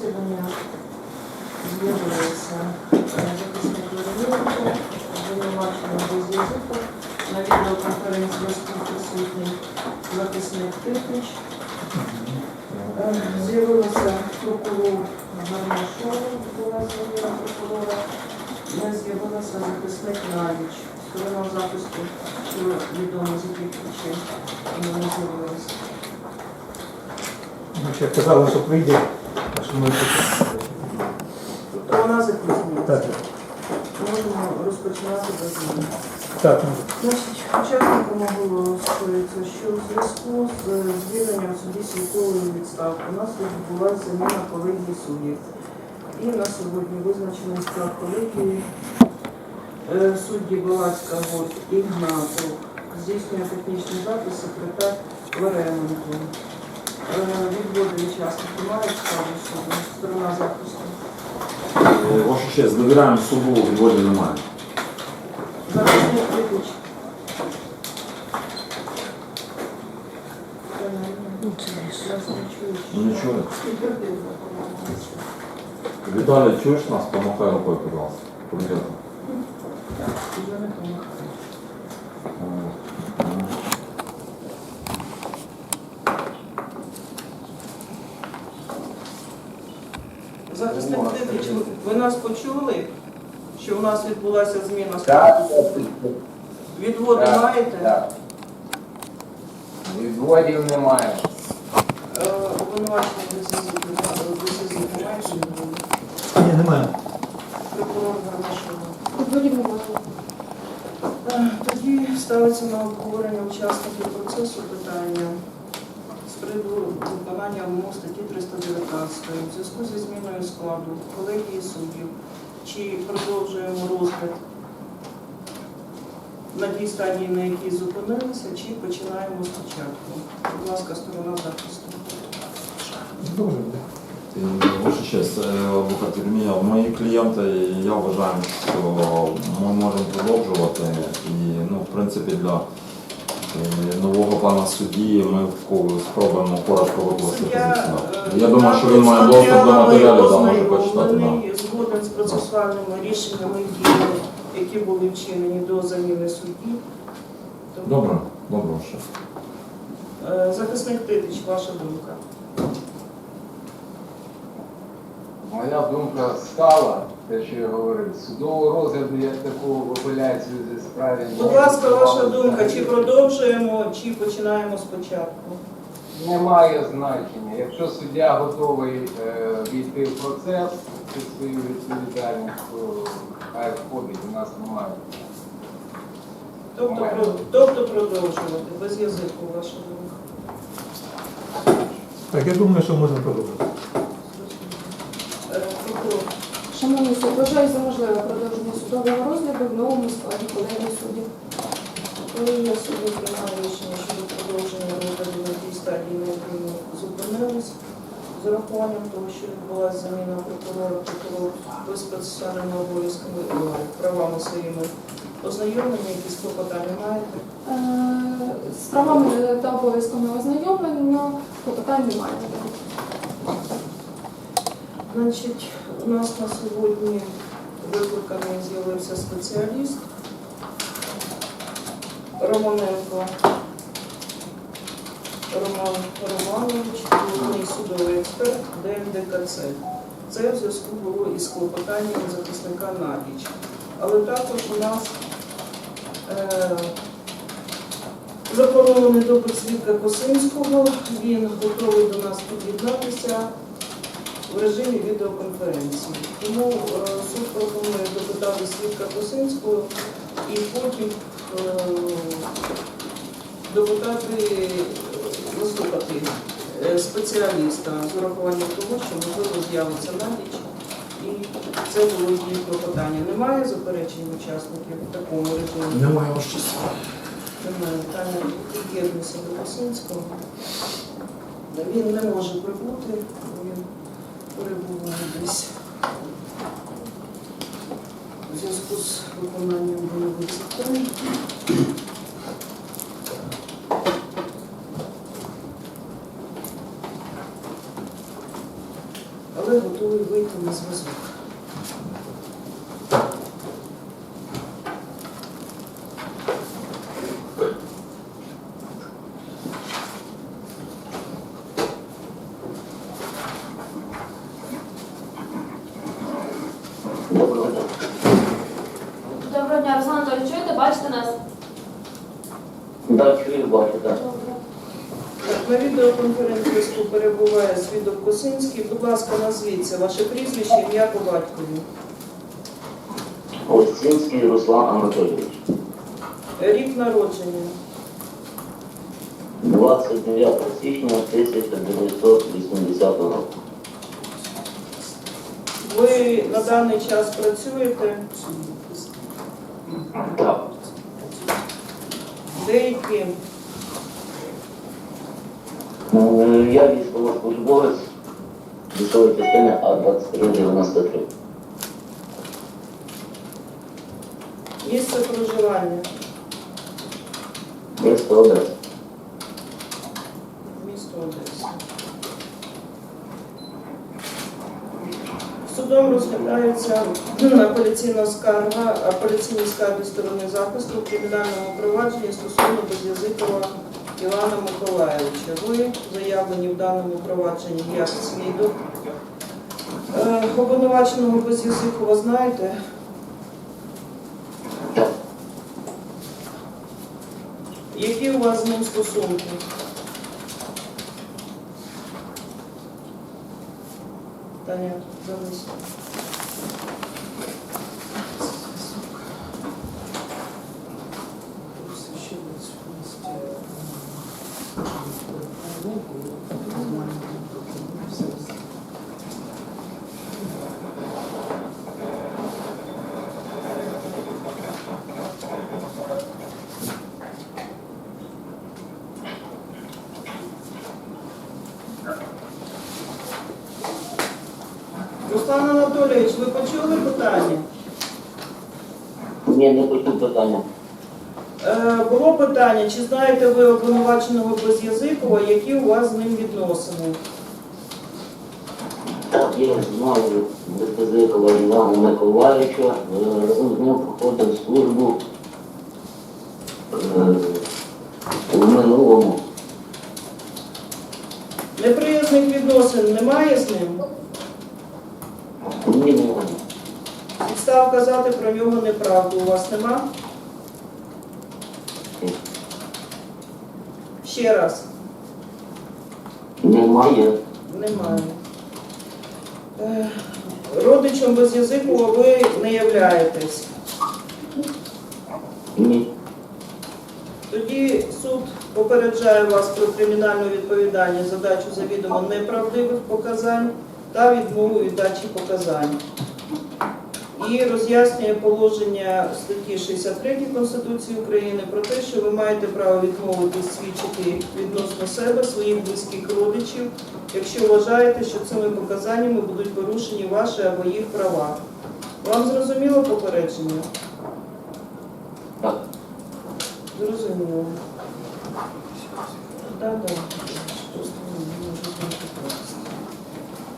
засідання з'явилися захисник Вероненко, звинувачення без язику, на відеоконференції присутній захисник Тихич. Е, З'явилася прокурор Гармашова, була зміна прокурора, не з'явилася захисник Навіч. Сторона захисту, що відомо з яких причин не з'явилася. Ну, ще казали, що прийде, вона запізнюється. так, Можемо розпочинати без змін. так, Значить, учасникам оголошується, що у зв'язку з звільненням судді Сілкової відставки у нас відбулася заміна колегії суддів. І на сьогодні визначений склад колегії е, судді Балацька Год Ігнатов. Здійснює технічний запис секретар Лаременко. Е, Відводи учасники мають суду, сторона захисту. Е, Ваша честь, довіряємо суду, відводів немає. Захисник Липич. Не чую. Віталій, чуєш нас? Помахай рукою, будь ласка. Привіт. Захисник Липич, ви- ви нас почули, що у нас відбулася зміна статусу? Відводи Так, маєте? так. Відводів немає. Е, Обвинувачення візиту маєте? ні, немає. Прокурор Гармашова. Відводів немає. Е, Тоді ставиться на обговорення учасників процесу питання приводу виконання вимог статті 319 у зв'язку зі зміною складу колегії суддів. Чи продовжуємо розгляд на тій стадії, на якій зупинилися, чи починаємо спочатку? Будь ласка, сторона захисту. Дуже. Е, Ваша честь, е, адвокат Єрмія, мої клієнти, я вважаю, що ми можемо продовжувати. І, ну, в принципі, для нового пана судді ми спробуємо коротко викласти е, Я думаю, що він має доступ до матеріалів, да, може почитати. Ознайомлений, Згоден з процесуальними рішеннями які були вчинені до заміни судді. Добре, добре, ваше. е, Захисник Титич, ваша думка. Моя думка стала, те, що я говорив, судового розгляду як таку апеляцію зі справі. Будь ласка, ваша думка, чи продовжуємо, чи починаємо спочатку? Немає значення. Якщо суддя готовий е, війти в процес під свою відповідальність, то хай входить, у нас немає. Тобто, про- тобто продовжувати, без язику, ваша думка. Так, я думаю, що можна продовжити. Е. Шановні суд, вважаю за можливе продовження судового розгляду в новому складі колегії суддів. Колегія суду приймає рішення щодо продовження розгляду на тій стадії, на ми зупинились, з урахуванням того, що відбулася заміна прокурора, прокурор без процесуальними обов'язками, е, правами своїми ознайомлення, якісь клопотання маєте. Е, З правами та обов'язками ознайомлення клопотань немає. Значить, у нас на сьогодні викликаний з'явився спеціаліст Романенко Роман Романович, головний судовий експерт ДНДКЦ. Це в зв'язку було із клопотанням захисника Надіч. Але також у нас е, запланований допит свідка Косинського. Він готовий до нас під'єднатися в режимі відеоконференції. Тому е, суд пропонує допитати свідка Косинського і потім е, допитати, е, е, спеціаліста з урахуванням того, що можливо з'явиться надіч. І це було її клопотання. Немає заперечень учасників в такому режимі? Немає ваше честь. Немає. Таня, під'єднуйся до Косинського. Він не може прибути, перебуває десь у зв'язку з виконанням бойових завдань. Але готовий вийти на зв'язок. Доброго дня. Доброго дня, Руслан Анатолійович, чуєте, бачите нас? Да, чую, бачу, так. Так, на відеоконференц-зв'язку перебуває свідок Косинський. Будь ласка, назвіться ваше прізвище, ім'я по батькові. Остінський Руслан Анатолійович. Рік народження. 29 січня 1980 року. Ви на даний час працюєте? Так. Деяким? Ну, Я військовослужбовець військової частини А-2393. Місце проживання. Місто Одеса. Місто Одеса. Судом розглядається апеляційна скарга, апеляційні скарги сторони захисту в кримінальному провадженні стосовно Безязикова Івана Миколаївича. Ви заявлені в даному провадженні як свідок. Е, Обвинуваченого Безязикова знаєте? Які у вас з ним стосунки? Таня, залиш. Руслан Анатолійович, ви почули питання? Ні, не почув питання. Е, було питання, чи знаєте ви обвинуваченого Безязикова, які у вас з ним відносини? Так, я знаю Безпозикова Івана Миколаївича. Е, Разом з ним проходив службу е, в минулому. Неприязних відносин немає з ним? Ні, немає. Підстав казати про нього неправду у вас нема? Ще раз, Немає. немає. Е, Родичем Безязикова ви не являєтесь. Ні. Тоді суд попереджає вас про кримінальну відповідальність за дачу завідомо неправдивих показань та відмову від дачі показань. І роз'яснює положення статті 63 Конституції України про те, що ви маєте право відмовитись свідчити відносно себе, своїх близьких родичів, якщо вважаєте, що цими показаннями будуть порушені ваші або їх права. Вам зрозуміло попередження? Так. Зрозуміло. Так, так.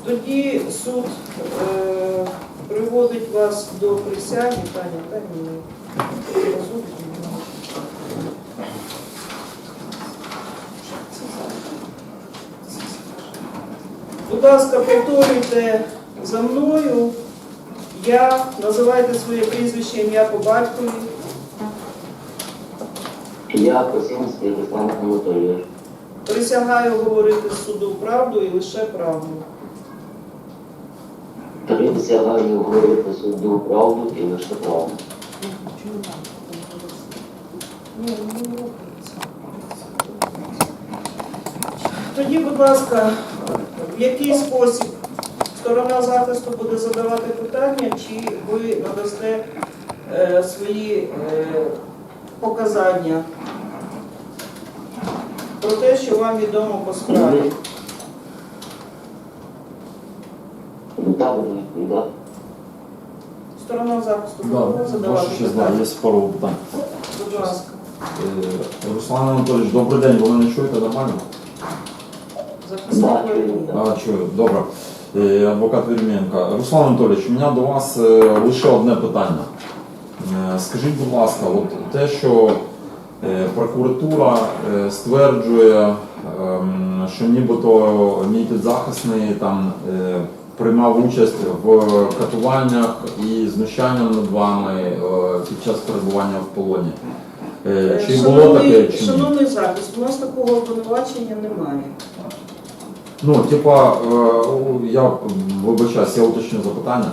Тоді суд е, приводить вас до присяги, Таня, та ні. Будь ласка, повторюйте за мною. Я, називайте своє прізвище, ім'я по батькові. Я Косинський Руслан Анатолійович. Присягаю говорити суду правду і лише правду. Присягаю говорити суду правду і лише правду. Тоді, будь ласка, в який спосіб сторона захисту буде задавати питання, чи ви надасте е, свої е, показання про те, що вам відомо по справі? Буду відповідати. Сторона захисту Да, задавати честь, да, питання? є пару питань. Будь ласка, Е, Руслан Анатолійович, добрий день, ви мене чуєте нормально? Да, чую, А, чую, добре. Е, Адвокат Вірменко. Руслан Анатолійович, у мене до вас е, лише одне питання. Е, Скажіть, будь ласка, от те, що е, прокуратура е, стверджує, ем, що нібито мій підзахисний там е, приймав участь в катуваннях і знущанням над вами е, під час перебування в полоні. Е, Чи було таке чи ні? Шановний захист, у нас такого обвинувачення немає. Ну, типа, е, я вибачаюсь, я уточню запитання.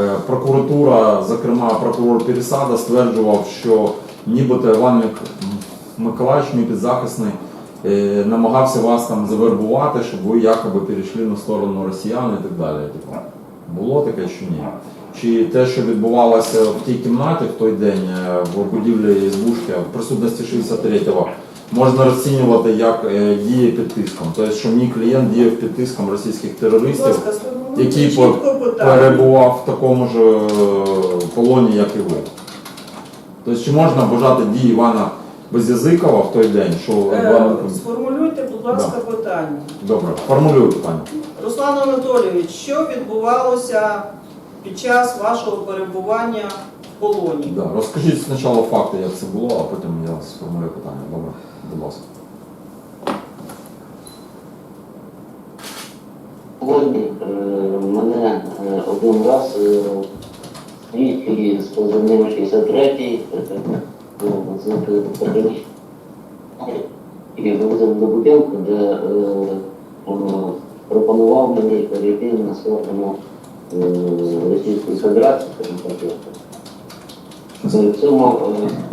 Е, Прокуратура, зокрема прокурор Пересада, стверджував, що нібито Іван Мик- Миколаївич, мій підзахисний, е, намагався вас там завербувати, щоб ви якоби перейшли на сторону росіян і так далі. Типа, було таке чи ні? Чи те, що відбувалося в тій кімнаті в той день е, в будівлі СБУшки в присутності 63-го, можна розцінювати як е, дії під тиском. Тобто, що мій клієнт діяв під тиском російських терористів, який перебував в такому ж е, полоні, як і ви. Тобто, чи можна бажати дії Івана Безязикова в той день, що Е. Сформулюйте, будь ласка, питання. Добре, формулюю питання. Руслан Анатолійович, що відбувалося під час вашого перебування в полоні? Да. Розкажіть спочатку факти, як це було, а потім я сформулюю питання. Добре, будь ласка. Сьогодні е, мене е, один раз е, слідчий з позивним 63-й і вивезли до будинку, де пропонував мені перейти на сторону Російської Федерації, скажімо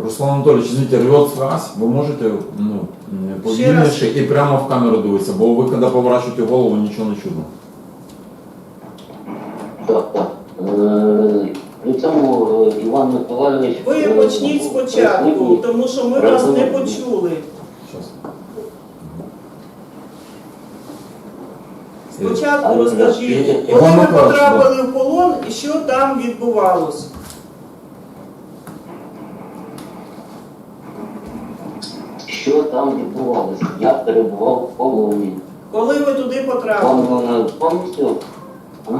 Руслан Анатольевич, извините, рвет связь, вы можете ну, повільніше і прямо в камеру дивитися, бо ви коли поворачуєте голову, нічого не чудно. Так, так. Е, Цьому е, Іван Миколайович... Ви е, почніть спочатку, присутній. тому що ми вас не почули. Спочатку розкажіть, розкажіть, коли ви потрапили в полон і що там відбувалося? Що там відбувалося? Я перебував в полоні. Коли ви туди потрапили? Вам вона повністю? А?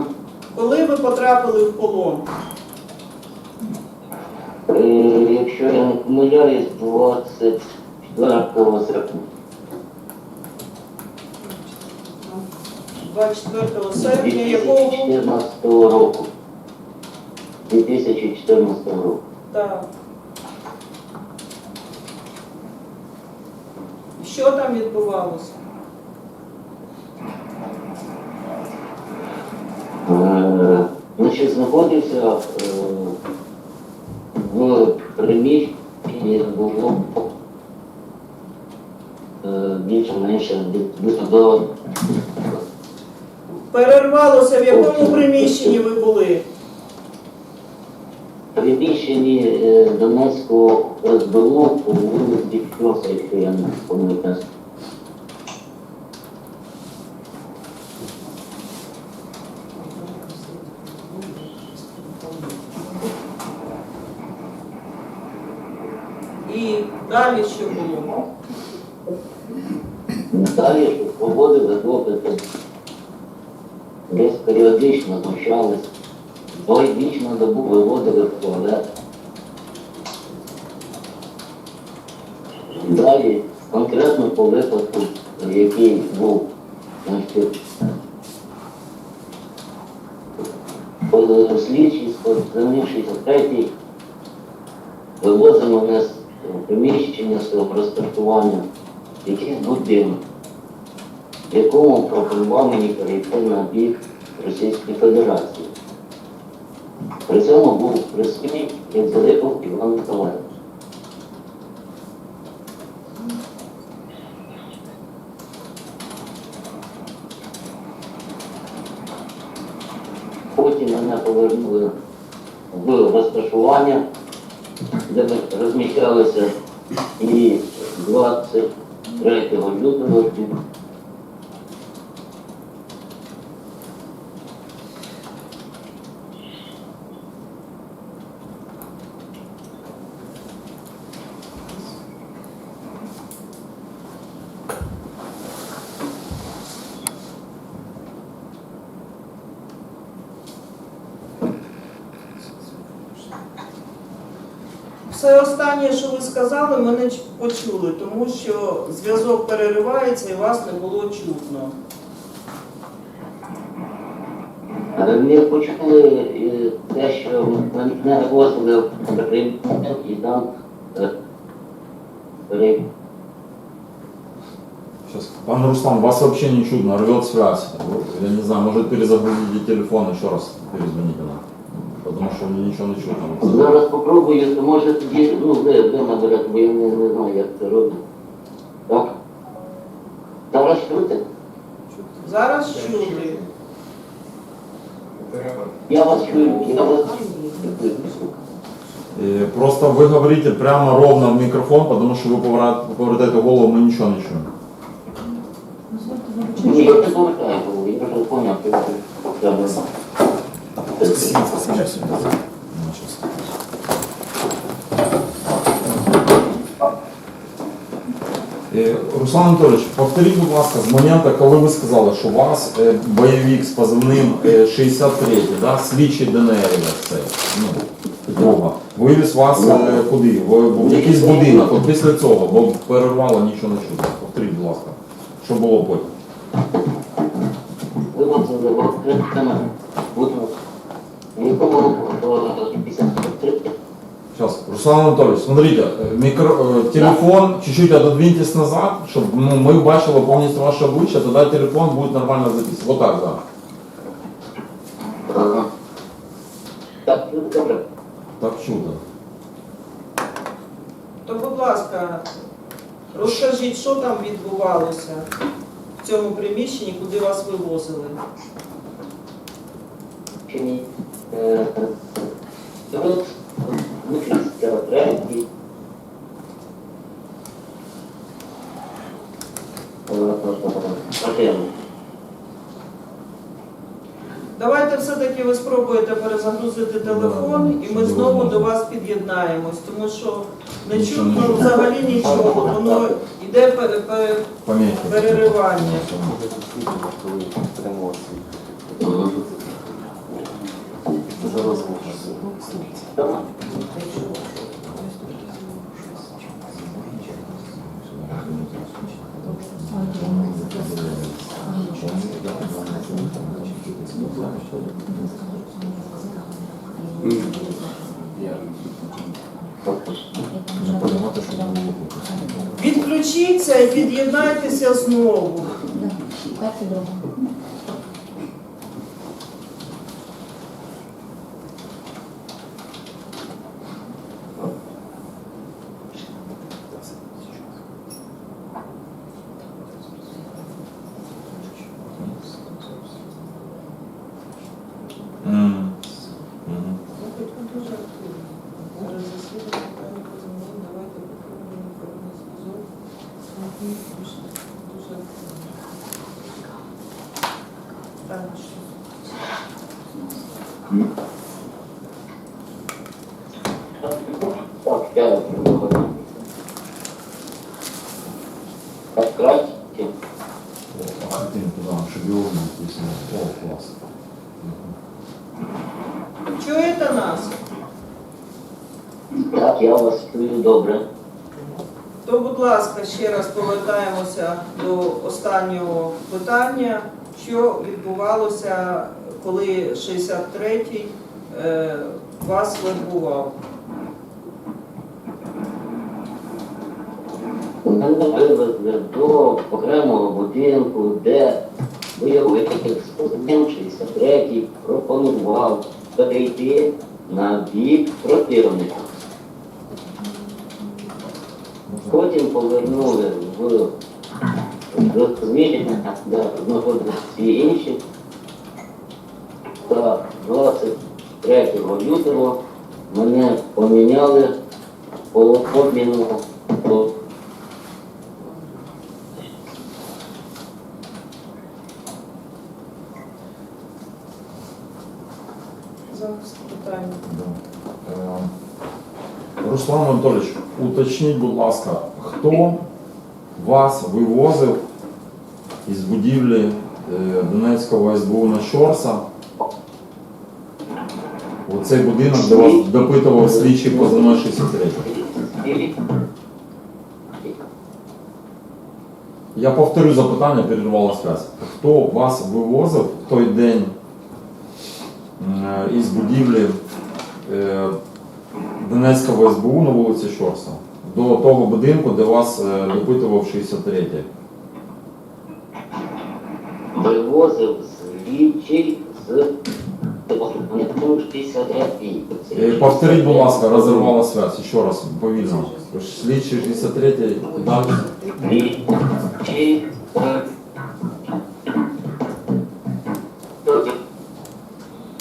Коли ви потрапили в полон? Якщо я не помиляюсь, 24 серпня. 24 серпня якого року? 2014 року. 2014 року. Так. Що там відбувалося? Е, Значить, знаходився е, в приміщенні було більше-менше до Перервалося, в якому приміщенні ви були? приміщенні е, Донецького СБУ по вулиці якщо я не помиляюсь. І далі що було? Далі проводили допити, десь періодично знущались, двічі на добу виводили в туалет. Далі, конкретно по випадку, який був, значить, слідчий з 63 вивозимо мене з приміщення свого розташування, якийсь будинок, якому пропонував мені перейти на бік Російської Федерації. При цьому був присутній як Залипов Іван Миколаївич. Потім мене повернули в розташування, де ми розміщалися і 23 лютого Все останнє, що ви сказали, ми не почули, тому що зв'язок переривається і вас не було чутно. Ми почули е, те, що мене возили в Крим і там е, пере- Сейчас. Пан Руслан, вас вообще не чудно, рвет связь. Я не знаю, может перезагрузите телефон, еще раз перезвоните нам. Потому что мне ничего не чутно. Зараз попробую, то може тоді, ну, ви, ви наберете, бо я не, не знаю, як це робити. Так? Зараз чути? Зараз чути. Треба. Я вас чую, я вас чую. Э, Просто вы говорите прямо ровно в микрофон, потому что вы поворот- повертаете голову, мы ничего не чуем. Ні, я не повертаю голову, я вже поняв, що треба. Е, Руслан Анатолійович, повторіть, будь ласка, з моменту, коли ви сказали, що у вас е, бойовик з позивним е, 63, да, слідчий ДНР це, ну, Петрова, вивіз вас е, куди? В, в якийсь будинок, от після цього, бо перервало нічого не чути. Повторіть, будь ласка, що було потім? Вивозили в відкритому будинку. Нікому до 53 Сейчас, Руслан Анатольевич, смотрите, э, микро, э, телефон чуть-чуть отодвиньтесь назад, чтобы ну, мы бачили полностью ваше обличие, тогда телефон будет нормально записывать. Вот так, да. Ага. Так, ну, добре. Так чудо. То, будь ласка, розкажіть, що там відбувалося в цьому приміщенні, куди вас вивозили. Чи ні? Е. Давайте все-таки ви спробуєте перезагрузити телефон, і ми знову до вас під'єднаємось, тому що не чутно взагалі нічого, воно йде пере- переривання. Відключіться і під'єднайтеся знову. М. Мгм. Зараз засідання, питання по землі, давайте попробуємо певний зв'язок. Дуже Так, що? Так, я виходжу. Так, краще. О, картинку, да, чтобы его увидеть, если- О, класс. Чуєте нас? Так, я вас чую добре. То, будь ласка, ще раз повертаємося до останнього питання, що відбувалося, коли 63-й е, вас вербував. Він вивезли до окремого будинку, де бойовик спортсмен 63 пропонував перейти на бік противника. Потім повернули в розміщення, де знаходилися всі інші. Та 23 лютого мене поміняли по обміну до Зараз питання. Да. Е, Руслан Анатольевич, уточніть, будь ласка, хто вас вивозив із будівлі е, Донецького СБУ на Щорса? Оцей будинок, де вас допитував слідчий позивной 63. Я повторю запитання, перервала связь. Хто вас вивозив в той день м, із будівлі е, Донецького СБУ на вулиці Щорса до того будинку, де вас е, допитував 63-й? вивозив слідчий з 63-й. Повторіть, будь ласка, розірвала связь, ще раз, повільно. Слідчий 63-й, далі. Слідчий е,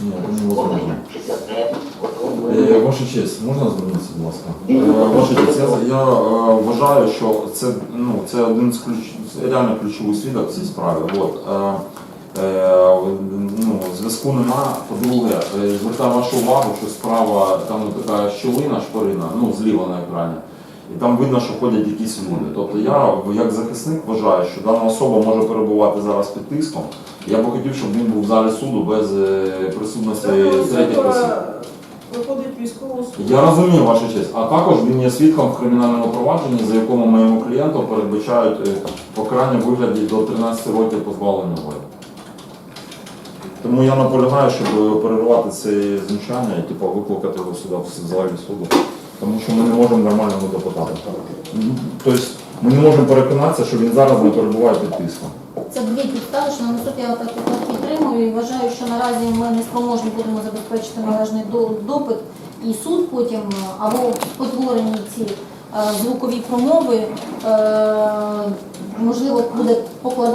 Ні, це не возможно. 63. Е, Ваша честь, можна звернутися, будь ласка? Е, Ваша честь, я, я е, вважаю, що це, ну, це один з ключ, це реально ключовий свідок в цій справі. От, е, е, ну, зв'язку нема. По-друге, е, звертаю вашу увагу, що справа там така щілина, шпорина, ну, зліва на екрані. І там видно, що ходять якісь люди. Тобто я, як захисник, вважаю, що дана особа може перебувати зараз під тиском. Я би хотів, щоб він був в залі суду без е, присутності третіх осіб. Виходить військову службу. Я розумію вашу честь. А також він є свідком в кримінальному провадженні, за якому моєму клієнту передбачають е, покарання в вигляді до 13 років позбавлення волі. Тому я наполягаю, щоб перервати це знущання і типу, викликати його сюди в залі суду. Тому що ми не можемо нормально його допитати. Тобто ми не можемо переконатися, що він зараз не перебуває під тиском. Це дві підстави, що на суд я так підтримую і вважаю, що наразі ми не спроможні будемо забезпечити належний допит і суд потім е, або потворені ці е, звукові промови, е, можливо, буде покладати.